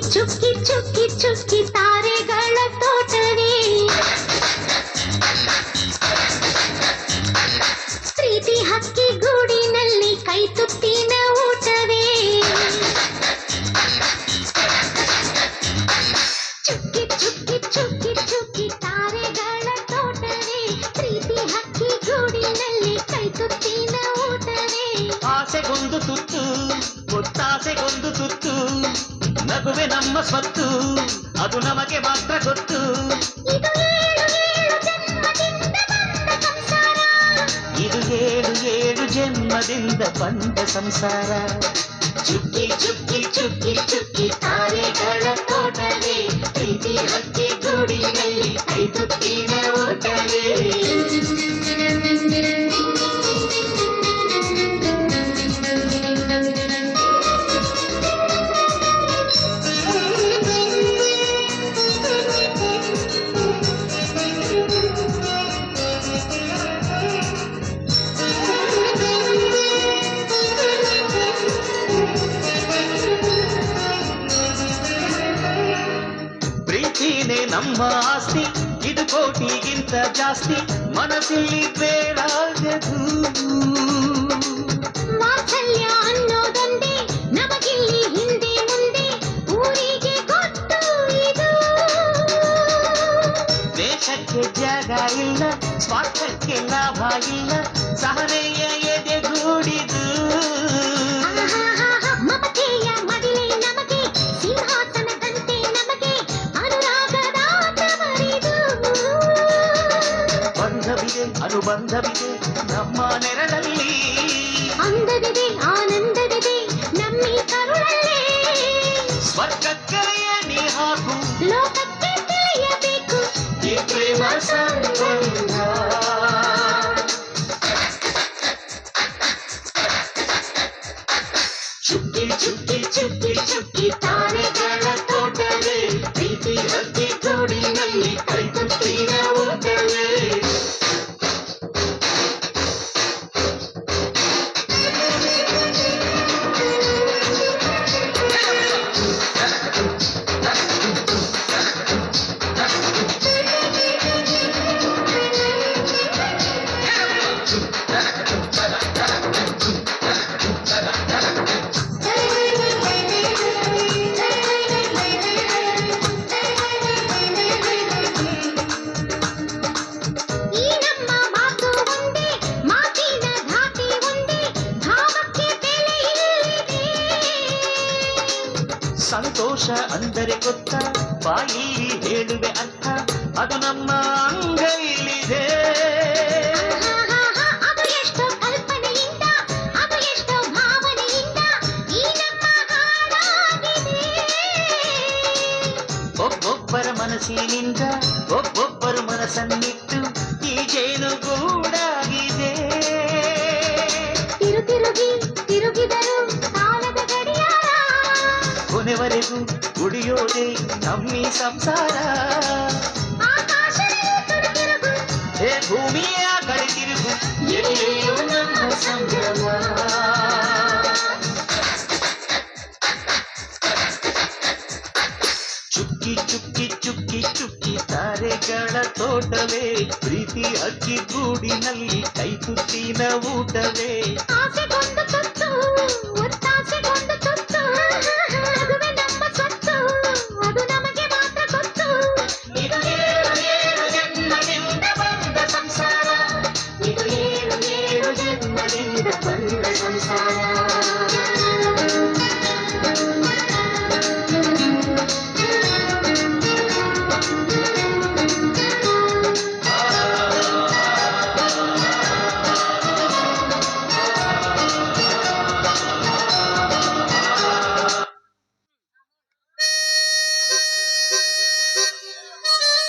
ಚುಕ್ಕಿ ಚುಕ್ಕಿ ಚುಕ್ಕಿ ತಾರೆಗಳ ತೋಟವೇ ಪ್ರೀತಿ ಹಕ್ಕಿ ಗೂಡಿನಲ್ಲಿ ಕೈ ತುತ್ತಿನ ಊಟವೇ. ಚುಕ್ಕಿ ಚುಕ್ಕಿ ಚುಕ್ಕಿ ಚುಕ್ಕಿ ತಾರೆಗಳ ತೋಟವೇ ಪ್ರೀತಿ ಹಕ್ಕಿ ಗೂಡಿನಲ್ಲಿ ಕೈ ತುತ್ತಿನ ಊಟವೇ. ಆಸೆಗೊಂದು ತುತ್ತು ಒತ್ತಾಸೆಗೊಂದು ತುತ್ತು. ನಗುವೆ ನಮ್ಮ ಸ್ವತ್ತು. ಅದು ನಮಗೆ ಮಾತ್ರ ಗೊತ್ತು. ಇದು ಏಳು ಏಳು ಜನ್ಮದಿಂದ ಬಂದ ಸಂಸಾರ. ಚುಕ್ಕಿ ನಮ್ಮ ಆಸ್ತಿ ಇದು ಕೋಟಿಗಿಂತ ಜಾಸ್ತಿ ಮನಸ್ಸಲ್ಲಿ ಬೇಡಾಗದು ವಾತ್ಸಲ್ಯ ಅನ್ನೋದೊಂದೇ ನಮಗಿಲ್ಲಿ ಹಿಂದೆ ಮುಂದೆ ಊರಿಗೆ ಗೊತ್ತು ಇದು ದೇಶಕ್ಕೆ ಜಾಗ ಇಲ್ಲ ಸ್ವಾರ್ಥಕ್ಕೆ ಲಾಭ ಇಲ್ಲ ಸಹನೆಯ ಎದೆಗೂಡಿದು ಅನುಬಂಧವಿದೆ ನಮ್ಮ ನೆರಳಲ್ಲಿ ಅಂದವಿದೆ ಆನಂದವಿದೆ ಸಂತೋಷ ಅಂದರೆ ಗೊತ್ತ? ಬಾಯಿ ಹೇಳುವೆ ಅರ್ಥ. ಅದು ನಮ್ಮ ಅಂಗೈಲಿದೆ. ಒಬ್ಬೊಬ್ಬರ ಮನಸ್ಸಿನಿಂದ ಒಬ್ಬೊಬ್ಬರು ಮನಸ್ಸನ್ನಿಟ್ಟು ಈ ಜೇನು ಕೊನೆವರೆಗೂ ಉಳಿಯೋದೆ ನಮ್ಮಿ ಸಂಸಾರ ಆಕಾಶವೇ ತುಡುಕಿರುಗು ಹೇ ಭೂಮಿಯ ಕಡೆ ತಿರುಗು ಎಲ್ಲೆಯೂ ನಮ್ಮ ಸಂಭ್ರಮ ಚುಕ್ಕಿ ಚುಕ್ಕಿ ಚುಕ್ಕಿ ಚುಕ್ಕಿ ತಾರೆಗಳ ತೋಟವೇ ಪ್ರೀತಿ ಅಕ್ಕಿ ಗೂಡಿನಲ್ಲಿ ಕೈ ತುತ್ತಿನ ಊಟವೇ ಆಸೆಗೊಂದು ತುತ್ತು